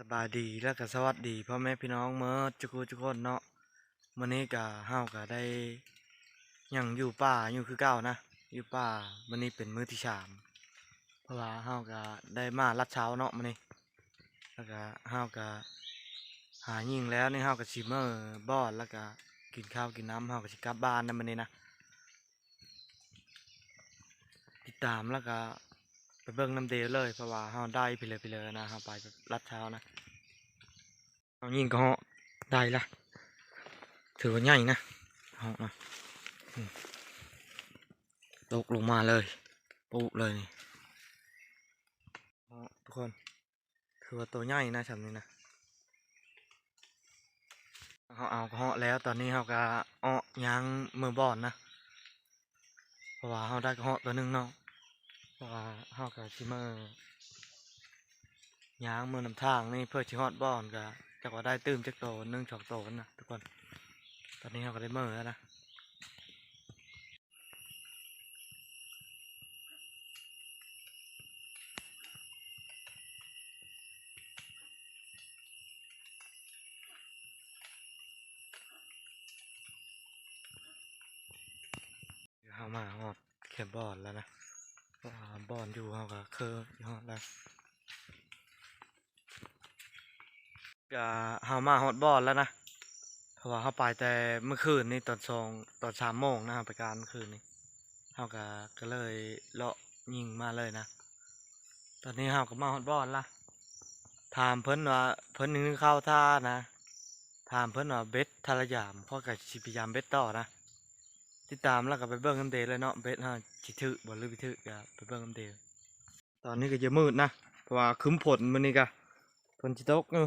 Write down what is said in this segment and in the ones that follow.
สบายดีแล้วก็สวัสดีพ่อแม่พี่น้องเมื่อจุกุจุกคนเนาะมื้อนี้ก็เฮาก็ได้ยังอยู่ป่าอยู่คือเก่านะอยู่ป่ามื้อนี้เป็นมื้อที่สามเพราะว่าเฮาก็ได้มาลัดเช้าเนาะมื้อนี้แล้วก็เฮาก็หายิงแล้วนี่เฮาก็สิมื้อบ้อนแล้วก็กินข้าวกินน้ำเฮาก็สิกลับบ้านนะมื้อนี้นะติดตามแล้วก็ ไปเบิ่งน้ำเดยวเลยเพราะว่าเฮาได้ไปเลยไปเลยนะเฮาไปแบบลัดเช้านะเอายิงก็เหาได้ละถือว่าใหญ่นะเหานะตกลงมาเลยปุ๊เลยนี่ทุกคนถือว่าตัวใหญ่นะฉันนี่นะเขาเอาเหาแล้วตอนนี้เขาก็อ้อยางมือบอนนะเพราะว่าเขาได้ก็เหาตัวหนึงเนาะาะว่าเขาก็ชิมือยางมือนำทางนี่เพื่อชิฮอดบอนก็จากว่าได้ตื้มจากโตนึ่งสองโตนนะทุกคน ตอนนี้เราก็ได้เมื่อแล้วนะเขามาหอดเข็มบอลแล้วนะ บอลอยู่เขาก็เคออยู่หอดแล้วก็เฮามาฮอดบอลแล้วนะเพราะว่าเฮาไปแต่เมื่อคืนนี่ตอนสองตอนสามโมงนะไปการเมื่อคืนนี่เฮาก็ก็เลยเลาะยิงมาเลยนะตอนนี้เฮาก็มาฮอดบอลละถามเพิ่นว่าเพิ่นนึงเข้าท่านะถามเพิ่นว่าเบ็ดทารยามเขาก็สิพยายามเบ็ดต่อนะ ติดตามแล้วก็ไปเบิ่งกันเดเลยเนาะเบ็ดเฮาสิถึกบ่หรือบ่ถึกก็ไปเบิ่งกันเดตอนนี้ก็จะมืดนะเพราะว่าครึ้มฝนมื้อนี้ก็ฝนสิตกอยู่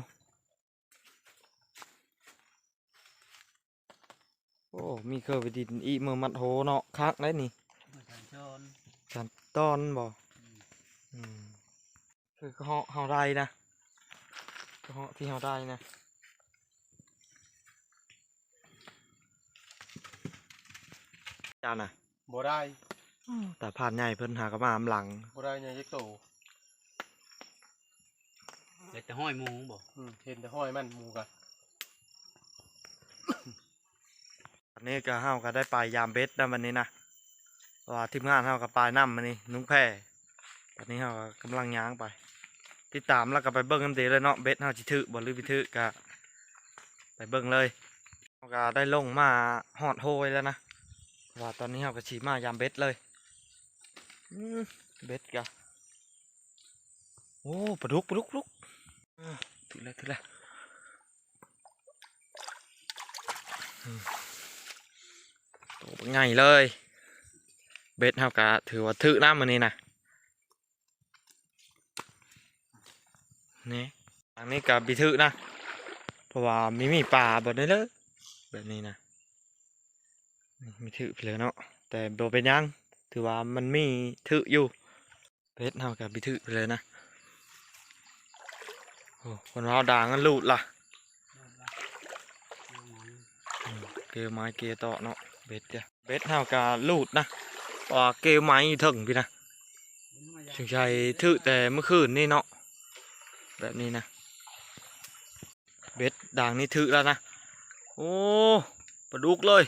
โอ้มีเคอร์ไปดินอีเมือมัดโหเนาะคักได้นี่มาสัญจรสันตอนบ่อืมคือเขาเฮาได้นะเขาที่เฮาได้นะ จาน่ะบ่ได้แต่ผ่านใหญ่เพิ่นหากระมาอำหลังบ่ได้ยังยักโตเด็ดแต่ห้อยหมูบ่อืมเห็นแต่ห้อยมันหมูกะอันนี้ก็เฮาก็ได้ไปยามเบ็ดนะวันนี้นะเพราะว่าทีมงานเฮาก็ไปนำมันนี่นุ้งแพร่ตอนนี้เฮาก็กำลังย่างไป ติดตามแล้วก็ไปเบิ่งกันเดเลยเนาะเบ็ดเฮาสิถือบ่หรือบ่ถือก็ไปเบิ่งเลยเฮาก็ได้ลงมาฮอดโฮยแล้วนะเพราะ ว่าตอนนี้เฮาก็สิมายามเบ็ดเลยอืมเบ็ดก็โอ้ปลาดุกปลาดุกปลาดุกอ่าถือแล้วถือแล้วอืมโตเป็นไงเลย เบ็ดเฮาก็ถือว่าถือน้ำมันนี่นะนี่ทางนี้กับบิทึนะ เพราะว่ามีมีป่าบดได้เลยแบบนี้นะ นี่มีทึไปเลยเนาะแต่บเป็นยัง ถือว่ามันมีทึออยู่เพชรเฮากับบิทึไปเลยนะโอ้คนเราด่างกันลูดล่ะเกลียวไม้เกลียวต่อเนาะเบ็ดจ้ะเบ็ดเฮากับลูดนะว่าเกลียวไม้ถึงพี่นะถึงใจทึแต่เมื่อคืนนี่เนาะแบบนี้นะเบ็ดด่างนี่ถือแล้วนะโอ้ปลาดุกเลย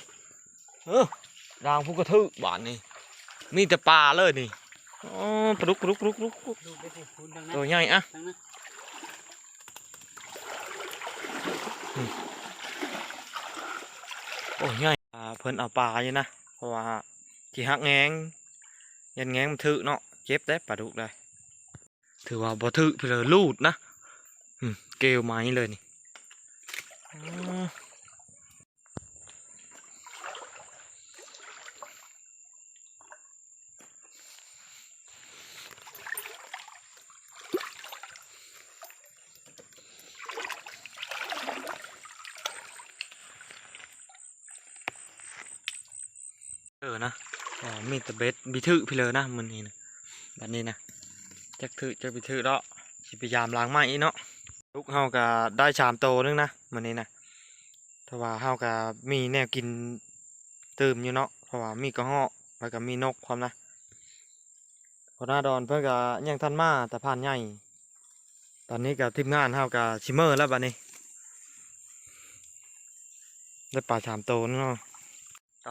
เออด่างพุกกระทึกบานนี่มีแต่ปลาเลยนี่อ๋อปลาดุกปลาดุกปลาดุกปลาดุกดูไปสิคุณทางนั้นตัวใหญ่อะทางนั้นโอ้ใหญ่อ่าเพิ่นเอาปลาอยู่นะเพราะว่าที่หักแงงยันแงงมันถือเนาะเจ็บได้ปลาดุกได้ถือว่าบ่ถือไปเลยลูดนะอืมเกลียวไม้เลยนี่ นะมีแต่เบ็ดบิทึพี่เลยนะมันนี่นะแบบนี้นะจักถือจักบิทึแล้วสิพยายามล้างไม้อีเนาะลูกเฮาก็ได้ชามโตนึงนะมันนี่นะเพราะว่าเฮาก็มีแนวกินเติมอยู่เนาะเพราะว่ามีกระหอกแล้วก็มีนกพร้อมนะพอหน้าดอนเพื่อนก็ยังทันมาแต่ผ่านใหญ่ตอนนี้กับทีมงานเฮากับชิมเมอร์แล้วบัดนี้ ได้ปลาสามโตัวเนาะ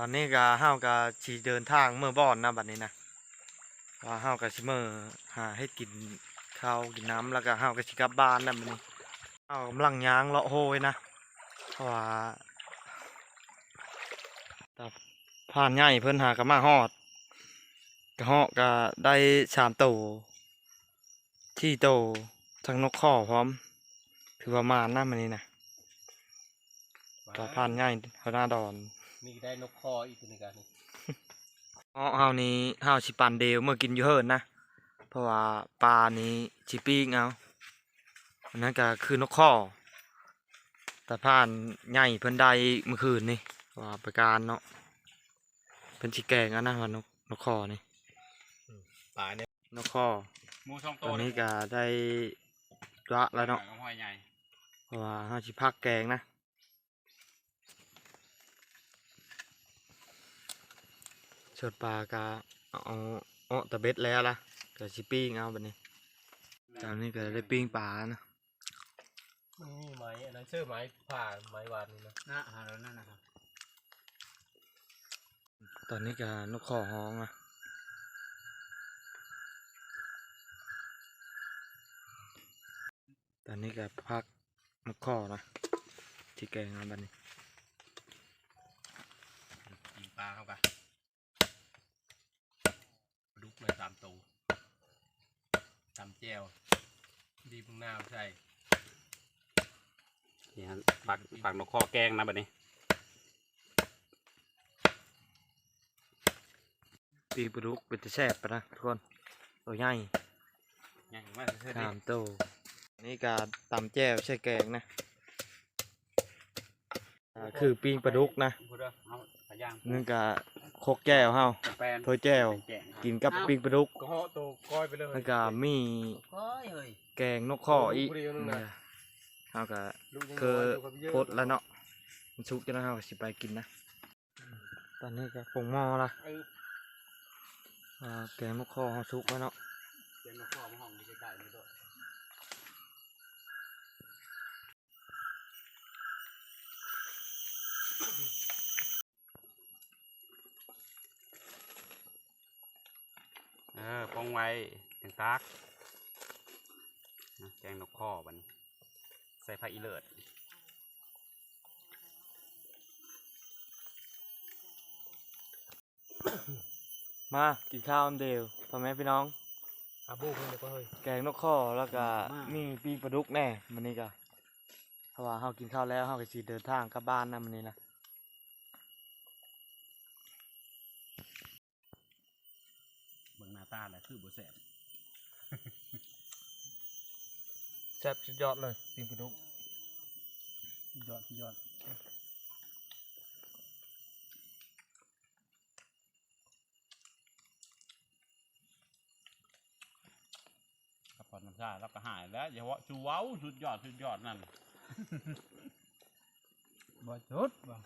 ตอนนี้ก็เฮากับชีเดินทางเมื่อบ่อนนะบัดนี้นะว่าเฮากับชิมเมอร์หาให้กินข้าวกินน้ำแล้วก็เฮากับชิกลับบ้านนะบัดนี้เฮากำลังย่างเลาะโฮยนะเพราะว่าแต่ผ่านใหญ่เพิ่นหากะมาฮอดกะเหาะก็ได้สามตัวที่โตวทั้งนกข้อพร้อม ถือว่ามานนะมันนี้นะต่อผ่านง่ายเขาหน้าดอน นี่ได้นกคออีกตัวหนึงกันนี่อ๋อเฮานี้เฮาสิปันเดวเมื่อกินอยู่เฮิรนนะ เพราะว่าปลานี้สิปิ้งเอาอันนั้นก็คือนกข้อแต่ผ่านใหญ่เพิ่นได้เมื่อคืนนี่ว่าประการเนาะเพิ่นสิแกงเอันนะว่านกนกข้อนี่ปลาเนี่ยนกข้อหมูสองตตัอวนนี้ก็ได้ละแล้วเนาะห้อยใหญ่เพราะว่าเฮาสิพักแกงนะ ชิดปลากะเอาเอาตะเบ็ดแล้วล่ะก็สิปิ้งเอาบัดนี้ตอนนี้ก็ได้ปิ้งปลานะมันมีไม้อันนั้นเชื่อไม้ผ่าไม้วานนี่นะนะหาแล้วนั่นนะครับตอนนี้ก็นกขอห้องอะตอนนี้ก็พักนกขอนะที่แกงเอาบัดนี้กินปลาเข้าไป ดุกเลยสามตัว ตำแจ่วดีมึงหน้าใส่นี่ฮะปากปากนกข้อแกงนะบัดนี้ปีกปลาดุกเป็นตะแซ่บปะนะทุกคนตัวใหญ่ยังว่าเธอสามตัวนี่ก็ตำแจ่วใช่แกงนะอ่าคือปิ้งปลาดุกนะพูดว่าเอาปลาย่างนึงก็โคกแก้วเฮาแปนถ้วยแจ่วแกงกินกับปิ้งปลาดุกก็เหาะตัวก้ อยไปเลยแล้วก็มีโอ้ยเฮ้ยแกงนกข้ออีกลูกเดียวนึงนะเฮาก็ลูกยังคือน้ยยู่กับเยอะพดแล้วเนาะมันชุกจะแล้วเฮาก็สิไปกินนะ ตอนนี้ก็ปรุงหม้อละเอออ่าแกงนกข้อเฮาชุกแล้วเนาะแกงนกข้อมาห้องอยู่ใกล้ๆนี่ด้วยเอ อปองไว้แกงตักนะแกงนกข้อบัดนใส่ผักอีเลิศมากินข้าวอันเดียวพ่อแม่พี่น้อง อาบูเพิ่งเลยก็เฮ้ย แกงนกข้อแล้วก็มีปีปลาดุกแน่มันนี้ก็เพราะว่าเฮากินข้าวแล้วเฮาก็สิเดินทางกลับบ้านนะมันนี้นะ เบิ่งหน้า ตาแหละคือบ่แซ่บแซ่บสุดยอดเลยปีปลาดุกยอดยอดกระเพาะน้ำชาแล้วก็หายแล้วอย่าว่าชูเว้าสุดยอดสุดยอดนั่นบ่จุดบ่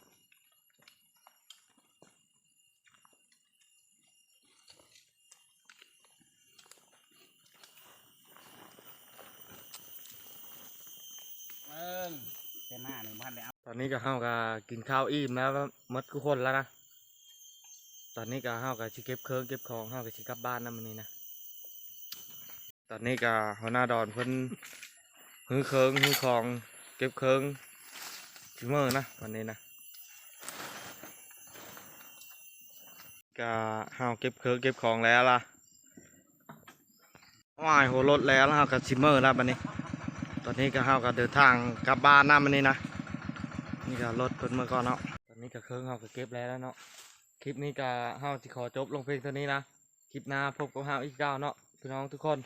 เอิ้นเป็นหน้าหนึ่งพันเลยเอาตอนนี้ก็เฮาก็กินข้าวอิ่มแล้วมดทุกคนแล้วนะตอนนี้ก็เฮาก็สิเก็บเครื่องเก็บของเฮาก็สิกลับบ้านนะมันนี้นะตอนนี้ก็หัวหน้าดอนเพิ่นหื้อเครื่องหื้อของเก็บเครื่องถึงมือนะตอนนี้นะก็เฮาเก็บเครื่องเก็บของแล้วล่ะว่ายหัวรถแล้วแล้วเฮาก็ซิมเมอร์แล้วบัดนี้ ตอนนี้ก็เฮาก็เดินทางกลับบ้านนะมันนี้นะ นี่ก็รถเพิ่นเมื่อก่อนเนาะตอนนี้ก็เครื่องเฮาก็เก็บแล้วเนาะคลิปนี้ก็เฮาสิขอจบลงเพียงเท่านี้นะคลิปหน้าพบกับเฮาอีกเก้าวเนาะพี่น้องทุกคน